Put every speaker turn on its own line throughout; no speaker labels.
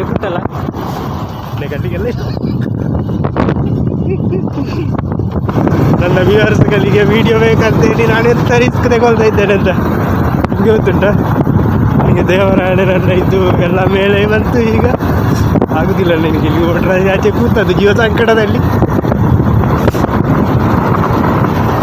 ಇಷ್ಟ ನನ್ನ ವ್ಯೂವರ್ಸ್ಗಳಿಗೆ ವಿಡಿಯೋ ಬೇಕಂತೇಳಿ ನಾನು ಎಂತ ರಿಸ್ಕ್ ತಗೊಳ್ತಾ ಇದ್ದೇನೆ ಅಂತ? ನಿಮಗೆ ಗೊತ್ತುಂಟ? ನನಗೆ ನನ್ನ ಇದು ಎಲ್ಲ ಮೇಲೆ ಬಂತು ಈಗ. ಆಗುದಿಲ್ಲ ನಿನಗೆ ಇಲ್ಲಿ ಓಡ್ರ ಆಚೆ ಕೂತದ್ದು ಜೀವ ಸಂಕಟದಲ್ಲಿ.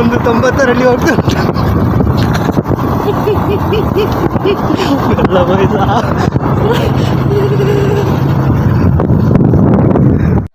ಒಂದು ತೊಂಬತ್ತರಲ್ಲಿ ಹೋಗ್ತಾ ಎಲ್ಲ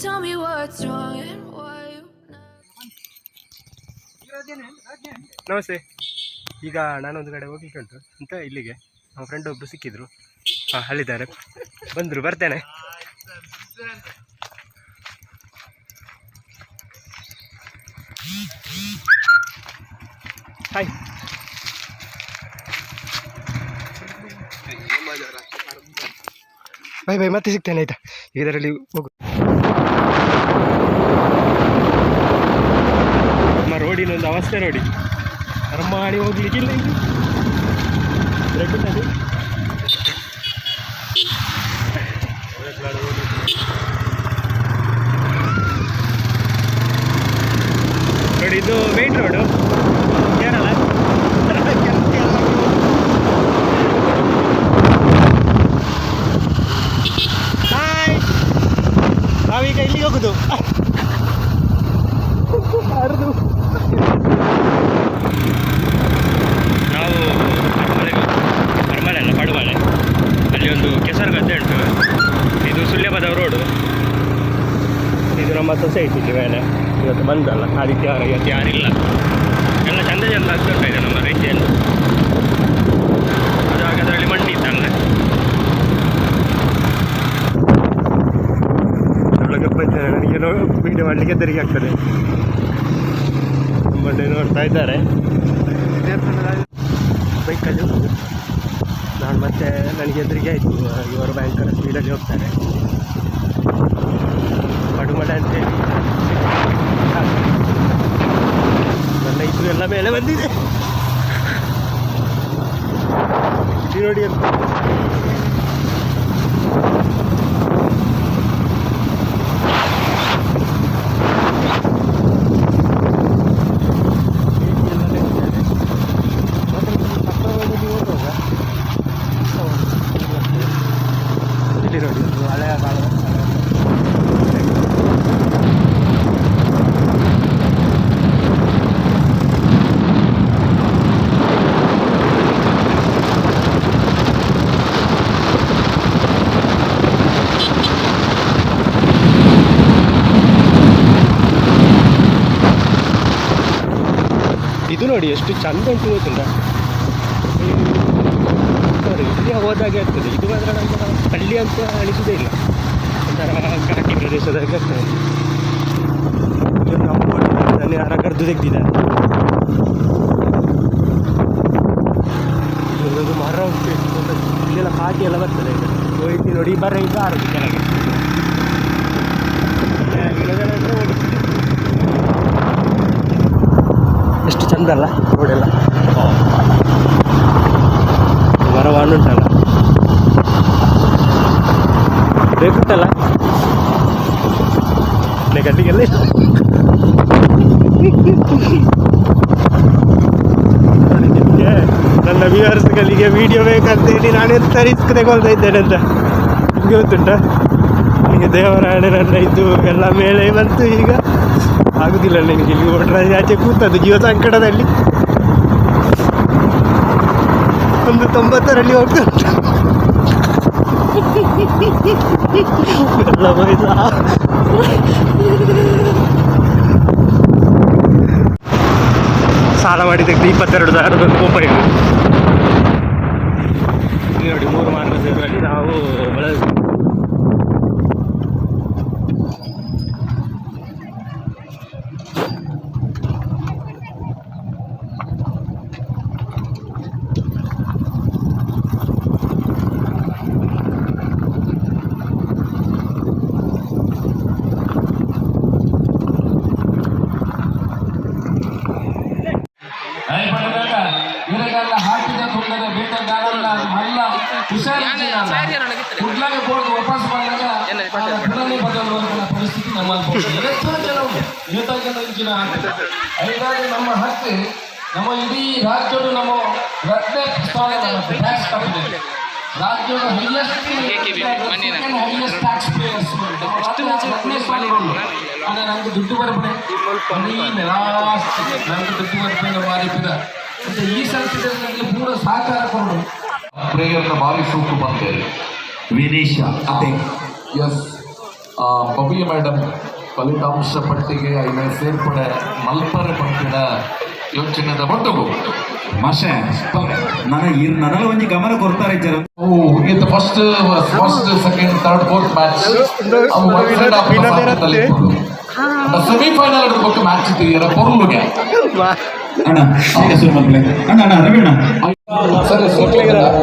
tell me what's wrong and why you.
ನಮಸ್ತೆ ಈಗ ನಾನೊಂದು ಕಡೆ ಹೋಗ್ಲಿಕ್ಕೆ ಉಂಟು ಅಂತ ಇಲ್ಲಿಗೆ ನಮ್ಮ ಫ್ರೆಂಡ್ ಒಬ್ಬರು ಸಿಕ್ಕಿದ್ರು ಹಾಂ ಅಲ್ಲಿದ್ದಾರೆ ಬಂದರು ಬರ್ತೇನೆ ಹಾಯ್ ಬಾಯ್ ಬೈ ಮತ್ತೆ ಸಿಗ್ತೇನೆ ಆಯ್ತಾ ಇದರಲ್ಲಿ ಹೋಗು ನಮ್ಮ ಅವಸ್ಥೆ ನೋಡಿ ಮಾಡಿ ಹೋಗ್ಲಿಕ್ಕಿಲ್ಲ ಬ್ರೇಕ್ ಉಂಟದು? ನೋಡಿ ಇದು ಮೇನ್ ರೋಡು ಎಲ್ಲ ಚಂದ ಚಂದ ಆಗ್ತಾ ಇದೆ ನಮ್ಮ ರೀತಿಯಲ್ಲಿ ಅದು ಹಾಗೆ ಅದರಲ್ಲಿ ಮಣ್ಣು ಇತ್ತಲ್ಲ ಒಳಗೆ ಬಂದ ನನಗೆ ವೀಡಿಯೋ ಮಾಡಲಿಕ್ಕೆ ತೆರಿಗೆ ಆಗ್ತದೆ ಬಂದು ನೋಡ್ತಾ ಇದ್ದಾರೆ ಬೈಕಲ್ಲಿ ಹೋಗುದು ನಾನು ಮತ್ತೆ ನನಗೆ ಎದುರಿಗೆ ಆಯಿತು ಇವರು ಭಯಂಕರ ಸ್ಪೀಡಲ್ಲಿ ಹೋಗ್ತಾರೆ ಪಡುಮಲೆ ಅಂತೇಳಿ ನನ್ನ ಇದು ಎಲ್ಲ ಮೇಲೆ ಬಂದಿದೆ. ನೋಡಿ ಅಂತ ಇಲ್ಲಿ ನೋಡಿ ಒಂದು ಹಳೆಯ ಕಾಲದ ಇದು ನೋಡಿ ಎಷ್ಟು ಚಂದ ಉಂಟು ಗೊತ್ತಿಲ್ಲ ಸರಿ ಇಲ್ಲಿ ಹೋದಾಗೆ ಆಗ್ತದೆ. ಇದು ಮಾತ್ರ ನಮ್ಮ ಹಳ್ಳಿ ಅಂತ ಅನಿಸೋದೇ ಇಲ್ಲ. ಒಂಥರ ಘಾಟಿ ಪ್ರದೇಶದಾಗ ಆಗ್ತದೆ. ಅದನ್ನು ಯಾರ ಕರೆದು ತೆಗ್ದಿದ್ದಾರೆ ಮರ ಉಂಟು. ಇಲ್ಲೆಲ್ಲ ಕಾಟಿ ಎಲ್ಲ ಬರ್ತದೆ ಈಗ. ನೋಡಿ ಬರ ಈಗ ಆರೋಗ್ಯ ಕೆಳಗೆ ಗಿಡಗಳ ಹತ್ರ ಅಲ್ಲ ರೋಡೆಲ್ಲ ಮರವಾಣ ಉಂಟಲ್ಲ ಬೇಕುಂಟಲ್ಲ ನಿಮಗೆ ನನ್ನ ವ್ಯೂವರ್ಸ್ಗಳಿಗೆ ವಿಡಿಯೋ ನಾನು ಎಂತ ರಿಸ್ಕ್ ತಗೊಳ್ತಾ ಇದ್ದೇನೆ ಅಂತ ನಿಮಗೆ ಗೊತ್ತುಂಟ? ನನಗೆ ದೇವರಾಯಣ ಇದು ಎಲ್ಲ ಮೇಲೆ ಬಂತು ಈಗ. ಆಗುದಿಲ್ಲ ನನಗೆ ಇಲ್ಲಿ ಓಡ್ರ ಆಚೆ ಕೂತದ್ದು ಜೀವ ಸಂಕಟದಲ್ಲಿ. ಒಂದು ತೊಂಬತ್ತರಲ್ಲಿ ಹೋಗ್ತಾ ಸಾಲ ಮಾಡಿದ್ದಕ್ಕೆ ಇಪ್ಪತ್ತೆರಡು ಸಾವಿರದ ರೂಪಾಯಿ ನೋಡಿ, ಮೂರು ಮಾರ್ಗ ಸೇರುವಲ್ಲಿ ನಾವು ಬಳಸ್
ಪುರಾಣಿ ಬದಲಾವಣೆ ಪರಿಸ್ಥಿತಿ ನಮ್ಮಲ್ಲಿ. ಎಷ್ಟೋ ಜನ ಇಂಚಿನ ಹೀಗಾಗಿ ನಮ್ಮ ಹತ್ತಿ ನಮ್ಮ ಇಡೀ ರಾಜ್ಯದ ನಮ್ಮ ರತ್ನೆ ಸ್ಥಾನ ಟ್ಯಾಕ್ಸ್ ಕಟ್ಟಿದೆ ರಾಜ್ಯದ ಹೈಯೆಸ್ಟ್ ಹೈಯೆಸ್ಟ್ ಟ್ಯಾಕ್ಸ್ ಪೇಯರ್ಸ್ ರತ್ನೆ ಸ್ಥಾನಗಳು ಅಂದ್ರೆ ನಮ್ಗೆ ದುಡ್ಡು ಬರಬೇಡ. ನಮ್ಗೆ ದುಡ್ಡು ಬರಬೇಡ ಮಾರಿಪಿದ ಮತ್ತೆ ಈ ಸಂಸ್ಥೆಯಲ್ಲಿ ಪೂರ ಸಹಕಾರ ಕೊಡೋದು. ಪ್ರೇಯರ್ನ ಭಾರಿ ಸೂಕು ಬಂದೇರಿ
ವಿನೇಶ ಅದೇ.
ಎಸ್ ಬಬಿ ಮೇಡಮ್ ಫಲಿತಾಂಶ ಪಟ್ಟಿಗೆ ಐನ ಸೇರ್ಪಡೆ ಮಲ್ಪರೆ ಪಟ್ಟಿನ ಯೋಚನೆದ ಒಟ್ಟುಗು
ಮಾಷೆ ನನಗೆ ನನಗೆ ಒಂದು ಗಮನ ಕೊಡ್ತಾರೆ ಜನ
ಓ ಇದು first first second third fourth match semifinal ಬಗ್ಗೆ ಮ್ಯಾಚ್ ಇದ್ದೀರ ಪೊರ್ಲುಗೆ.
ಅಣ್ಣ ಅಣ್ಣ ಅಣ್ಣ ರವಿ ಅಣ್ಣ.
ಸರಿ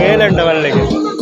ಮೇಲುಂಟ ಒಳ್ಳೆಗೆ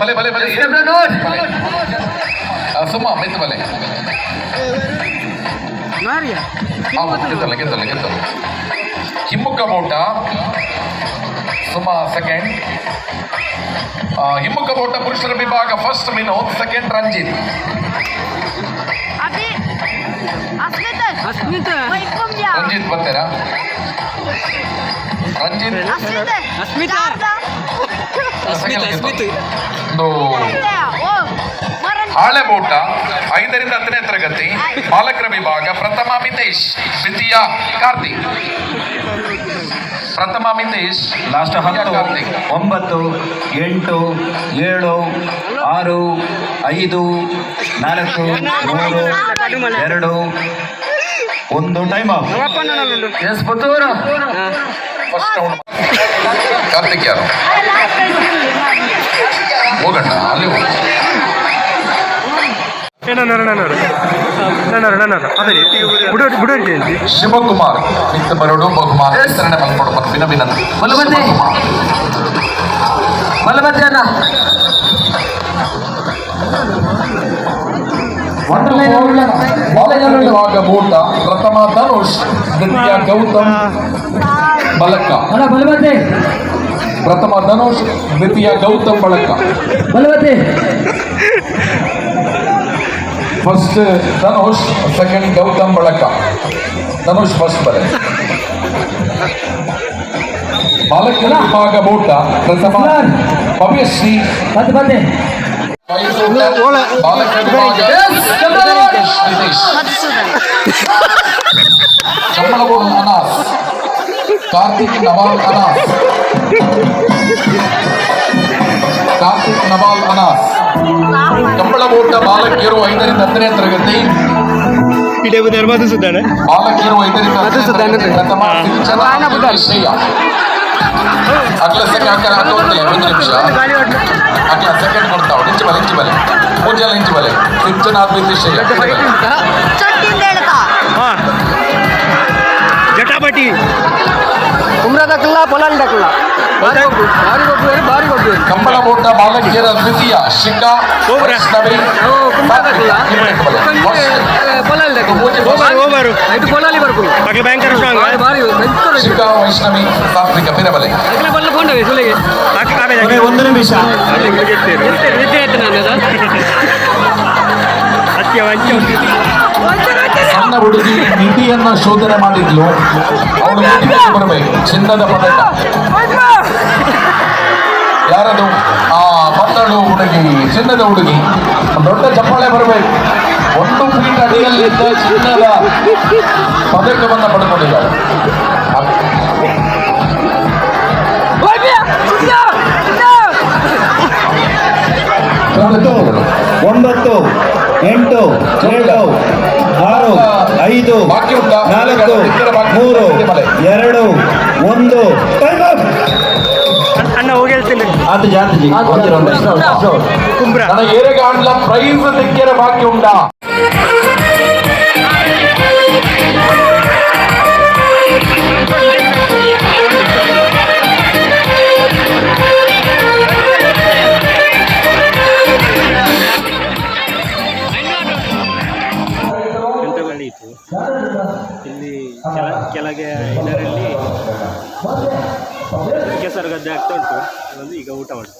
ಬಲೆ ಬಲೆ ಬಲೆ ಆ, ಸುಮ್ಮ ಮೆತ್ತು ಬಲೆ ಆ, ಗೆದ್ದೊಲ್ಲೆ ಗೆದ್ದೊಲ್ಲೆ ಗೆದ್ದೊಲ್ಲೆ ಹಿಮ್ಮುಕ್ಕ ಬೋಟ ಸುಮ ಸೆಕೆಂಡ್ ಹಿಮ್ಮುಕ್ಕ ಬೋಟ ಪುರುಷರ ವಿಭಾಗ first Vinod second Ranjith
Abi. Asmita. Asmita. Asmita.
Ranjith ಬರ್ತೀರಾ ರಂಜಿತ್
Asmita.
ಒಂದು ಹಾಳೆ ಬೋಟ ಐದರಿಂದ ಹತ್ತನೇ ತರಗತಿ ಬಾಲಕರ ವಿಭಾಗ ಪ್ರಥಮ ಮಿತೇಶ್ ದ್ವಿತೀಯ ಕಾರ್ತಿಕ್. ಪ್ರಥಮ ಮಿತೇಶ್
ಲಾಸ್ಟ್
ಕಾರ್ತಿಕ್.
ಒಂಬತ್ತು ಎಂಟು ಏಳು ಆರು ಐದು ನಾಲ್ಕು ಮೂರು ಎರಡು. ಒಂದು time of
S Puttur.
First Karthik ಯಾರು ಹೋಗಣ್ಣ ಅಲ್ಲಿ ಹೋಗಿ
ನನ್ನರು ನನ್ನರು ನನ್ನರು ನನ್ನರು ಅದೇ ಬುಡೋಡಿ ಬುಡೋಡಿ ಜಯಂತಿ
ಶಿವಕುಮಾರ್ ನಿತ್ಯ ಬರೋಡು ಬಹುಮಾನ ವಿತರಣೆ ಮಲ್ಕೊಡು ಪಂಪಿನ ವಿನಂತಿ
ಬಲಬಂದಿ. ಮಲಬದ್ದೆ ಅಣ್ಣ
ಬಾಲಕರ ವಿಭಾಗ ಬೋಟ ಪ್ರಥಮ ಧನುಷ್ ದ್ವಿತೀಯ ಗೌತಮ್ ಬಲಕ್ಕ
ಅಣ್ಣ ಬಲಬದ್ದೆ
ಪ್ರಥಮ ಧನುಷ್ ದ್ವಿತೀಯ ಗೌತಮ್ ಬಳಕ
ಬಲಬದ್ದೆ
ಫಸ್ಟ್ ಧನುಷ್ ಸೆಕೆಂಡ್ ಗೌತಮ್ ಬಳಕ ಧನುಷ್ ಫಸ್ಟ್ ಬರೆ ಬಾಲಕರ ವಿಭಾಗ ಬೋಟ ಪ್ರಥಮ ಭವ್ಯಶ್ರೀ
ಬಂದೆ ಬಂದೆ
ಬಾಲಕರ ವಿಭಾಗ ನಿತೀಶ್ ಚಮ್ಮಳಗೋಡು ಅನಾಸ್ ಕಾರ್ತಿಕ್ ನವಾಲ್ ಅನಾಸ್ ಕಾರ್ತಿಕ್ ನವಾಲ್ ಅನಾಸ್ ಕಂಬಳಬೋಟ ಬಾಲಕಿಯರು ಐದರಿಂದ ಹತ್ತನೇ ತರಗತಿ
ಇಡೇ ಧರ್ಮದ ಸುದ್ದಾನೆ
ಬಾಲಕಿಯರು ಐದರಿಂದ ಹತ್ತನೇ ತರಗತಿ ಪ್ರಥಮ ಸಿಂಚನ ಶ್ರೇಯ ಅಗ್ಲ ಸೆಕೆಂಡ್ ಹಾಕಲ್ಲ ಹಾಕೋತಿಲ್ಲ ಒಂದು ನಿಮಿಷ ಅಗ್ಲ ಸೆಕೆಂಡ್ ಕೊಡ್ತಾವ ಇಂಚು ಬಲೆ ಇಂಚು ಬಲೆ ಮುಂಜಾನೆ ಇಂಚು ಬಲೆ ಸಿಂಚನ ಆದ್ಮೇಲೆ ಶ್ರೇಯ
ಚಟ್ಟಿಂದ ಹೇಳ್ತಾ
ಹಾ ಜಟಾಪಟಿ
ಕುಮ್ರ ದಕ್ಕಲ್ಲ ಪೊಲಾಲ್ ದಕ್ಕಲ್ಲ ಬಾರಿ ಗೊಬ್ಬು ಬಾರಿ ಗೊಬ್ಬು ಬಾರಿ ಗೊಬ್ಬು
ಕಂಬಳ ಬೋಟ ಬಾಲಕಿಯರ ದ್ವಿತೀಯ ಶಿಖಾ
ಹೋಗ್ರ.
ವೈಷ್ಣವಿ
ಕುಮ್ರ ದಕ್ಕಲ್ಲ ಪೊಲಾಲ್
ಓಬಾರು ಓಬಾರು
ಐದು ಪೊಲಾಲಿ ಬರ್ಕೊಂಡು
ಬಾಕಿ ಭಯಂಕರ ಸ್ಟ್ರಾಂಗ್
ಬಾರಿ ಬಾರಿ ಮೆಂತರು
ಶಿಖಾ ವೈಷ್ಣವಿ ಸಾತ್ವಿಕ ಪಿರಬಲೆ
ಅಗಲ ಬಲ್ಲ ಕೊಂಡವೆ ಸುಲಿಗೆ
ಕೊನೆ ಒಂದು ನಿಮಿಷ
ವಿದ್ಯೆ ಆಯ್ತು ನಾನು ಅದು
ಹತ್ಯ ವಂಚ
ಸಣ್ಣ ಹುಡುಗಿ ನಿಧಿಯನ್ನ ಶೋಧನೆ ಮಾಡಿದ್ಲು. ಅವಳು ನಿಧಿಗೆ ಬರಬೇಕು. ಚಿನ್ನದ ಪದಕ. ಯಾರದು? ಆ ಪತ್ತಳು ಹುಡುಗಿ ಚಿನ್ನದ ಹುಡುಗಿ. ದೊಡ್ಡ ಚಪ್ಪಾಳೆ ಬರಬೇಕು. ಒಂದು ಫೀಟ್ ಅಡಿಯಲ್ಲಿದ್ದ ಚಿನ್ನದ ಪದಕವನ್ನು ಪಡ್ಕೊಂಡಿದ್ದಾರೆ
ಒಂದು ಒಂಬತ್ತು ಎಂಟು ಏಳು ಆರು ಐದು
ಬಾಕಿ ಉಂಟಾ?
ನಾಲ್ಕು
ಇತರ ಬಾಕಿ
ಮೂರು
ಮಲೆ.
ಎರಡು ಒಂದು ಟೈಮ್ ಆಫ್
ಅಣ್ಣ ಹೋಗಿ ಎತ್ತಿನ
ಆತು ಜಾತಿ
ಕುಂಬ್ರ
ನನ್ನ ಏರೆಗಾಂಡ್ಲ ಪ್ರೈಸ್ ತೆಕ್ಕಿಯರ ಬಾಕಿ ಉಂಟಾ
ಗದ್ದೆ ಆಗ್ತಾ ಉಂಟು. ಅದೊಂದು ಈಗ ಊಟ ಮಾಡಿ.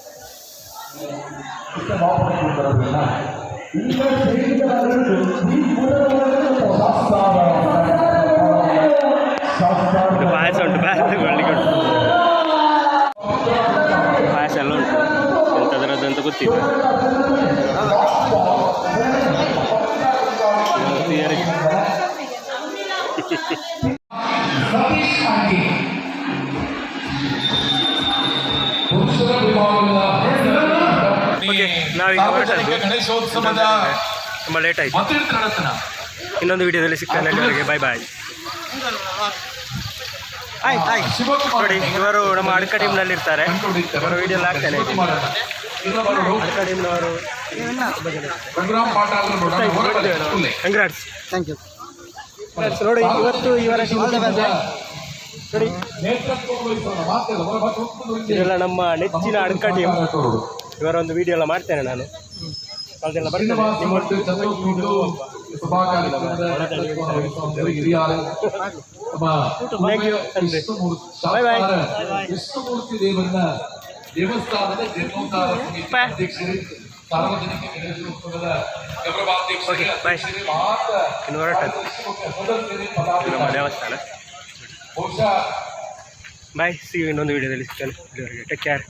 ನಾವೀಗ ಹೊರಟದ್ದು ತುಂಬ ಲೇಟ್ ಆಯಿತು. ಇನ್ನೊಂದು ವಿಡಿಯೋದಲ್ಲಿ ಸಿಗ್ತಾನೆ ಬೈ ಬಾಯ್ ಬಾಯ್
ಆಯ್ತು
ನೋಡಿ ಇವರು ನಮ್ಮ ಅಡ್ಕ ಟೀಮ್ನಲ್ಲಿ ಇರ್ತಾರೆ ಅವರ ವಿಡಿಯೋ ಹಾಕ್ತೇನೆ ಅಡ್ಕ ಟೀಮ್ನವರು. ಕಂಗ್ರಾಟ್ಸ್
ಥ್ಯಾಂಕ್ ಯು
ನೋಡಿ ಇವತ್ತು ಇವರ ಟೀಮ್ ನೋಡಿ. ಇದೆಲ್ಲ ನಮ್ಮ ನೆಚ್ಚಿನ ಅಡ್ಕ ಟೀಮ್. ಇವರ ಒಂದು ವಿಡಿಯೋ ಎಲ್ಲ ಮಾಡ್ತೇನೆ ನಾನು ಅದೆಲ್ಲ ಬರ್ತೇನೆ
ದೇವಸ್ಥಾನದ. ಅಧ್ಯಕ್ಷರು ಸಾರ್ವಜನಿಕ ಗಣೇಶೋತ್ಸವದ ಪದಾಧಿಕಾರಿ.
ನಮ್ಮ ದೇವಸ್ಥಾನ ಬಾಯ್ ಸಿ ಇನ್ನೊಂದು ವಿಡಿಯೋದಲ್ಲಿ ಸಿಗ್ತಾನೆ ಇಲ್ಲಿವರೆಗೆ ಟೇಕ್ ಕೇರ್